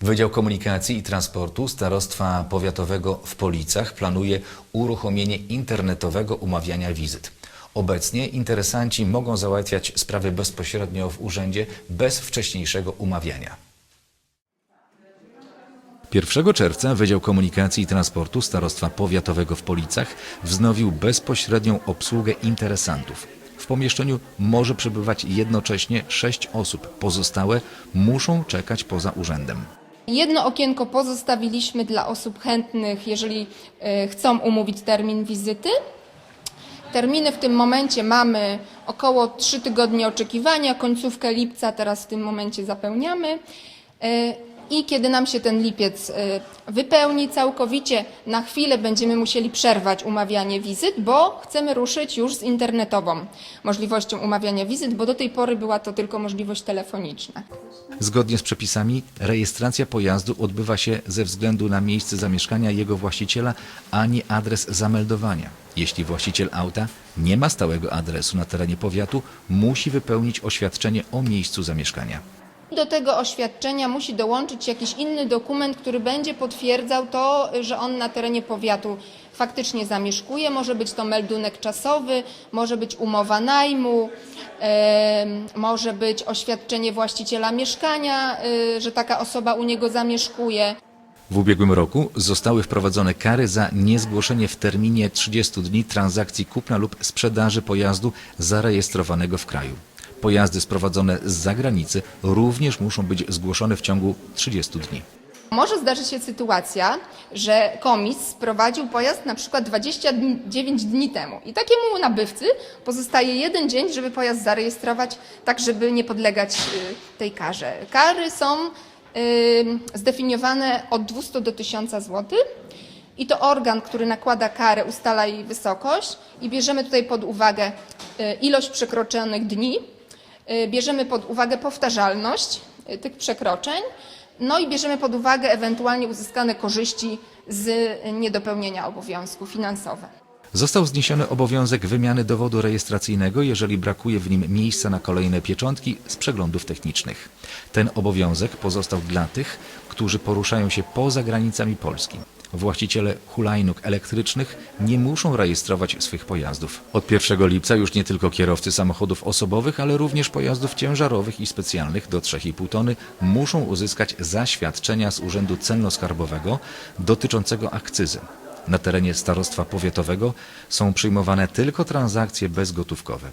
Wydział Komunikacji i Transportu Starostwa Powiatowego w Policach planuje uruchomienie internetowego umawiania wizyt. Obecnie interesanci mogą załatwiać sprawy bezpośrednio w urzędzie bez wcześniejszego umawiania. 1 czerwca Wydział Komunikacji i Transportu Starostwa Powiatowego w Policach wznowił bezpośrednią obsługę interesantów. W pomieszczeniu może przebywać jednocześnie sześć osób. Pozostałe muszą czekać poza urzędem. Jedno okienko pozostawiliśmy dla osób chętnych, jeżeli e, chcą umówić termin wizyty. Terminy w tym momencie mamy około 3 tygodnie oczekiwania, końcówkę lipca teraz w tym momencie zapełniamy. I kiedy nam się ten lipiec e, wypełni całkowicie, na chwilę będziemy musieli przerwać umawianie wizyt, bo chcemy ruszyć już z internetową możliwością umawiania wizyt, bo do tej pory była to tylko możliwość telefoniczna. Zgodnie z przepisami rejestracja pojazdu odbywa się ze względu na miejsce zamieszkania jego właściciela, a nie adres zameldowania. Jeśli właściciel auta nie ma stałego adresu na terenie powiatu, musi wypełnić oświadczenie o miejscu zamieszkania. Do tego oświadczenia musi dołączyć jakiś inny dokument, który będzie potwierdzał to, że on na terenie powiatu faktycznie zamieszkuje. Może być to meldunek czasowy, może być umowa najmu, może być oświadczenie właściciela mieszkania, y, że taka osoba u niego zamieszkuje. W ubiegłym roku zostały wprowadzone kary za niezgłoszenie w terminie 30 dni transakcji kupna lub sprzedaży pojazdu zarejestrowanego w kraju. Pojazdy sprowadzone z zagranicy również muszą być zgłoszone w ciągu 30 dni. Może zdarzyć się sytuacja, że komis sprowadził pojazd na przykład 29 dni temu i takiemu nabywcy pozostaje jeden dzień, żeby pojazd zarejestrować, tak żeby nie podlegać y, tej karze. Kary są y, zdefiniowane od 200 do 1000 zł. I to organ, który nakłada karę, ustala jej wysokość i bierzemy tutaj pod uwagę y, ilość przekroczonych dni, bierzemy pod uwagę powtarzalność y, tych przekroczeń, no i bierzemy pod uwagę ewentualnie uzyskane korzyści z y, niedopełnienia obowiązku finansowe. Został zniesiony obowiązek wymiany dowodu rejestracyjnego, jeżeli brakuje w nim miejsca na kolejne pieczątki z przeglądów technicznych. Ten obowiązek pozostał dla tych, którzy poruszają się poza granicami Polski. Właściciele hulajnóg elektrycznych nie muszą rejestrować swych pojazdów. Od 1 lipca już nie tylko kierowcy samochodów osobowych, ale również pojazdów ciężarowych i specjalnych do 3,5 tony muszą uzyskać zaświadczenia z Urzędu Celno-Skarbowego dotyczącego akcyzy. Na terenie starostwa powiatowego są przyjmowane tylko transakcje bezgotówkowe.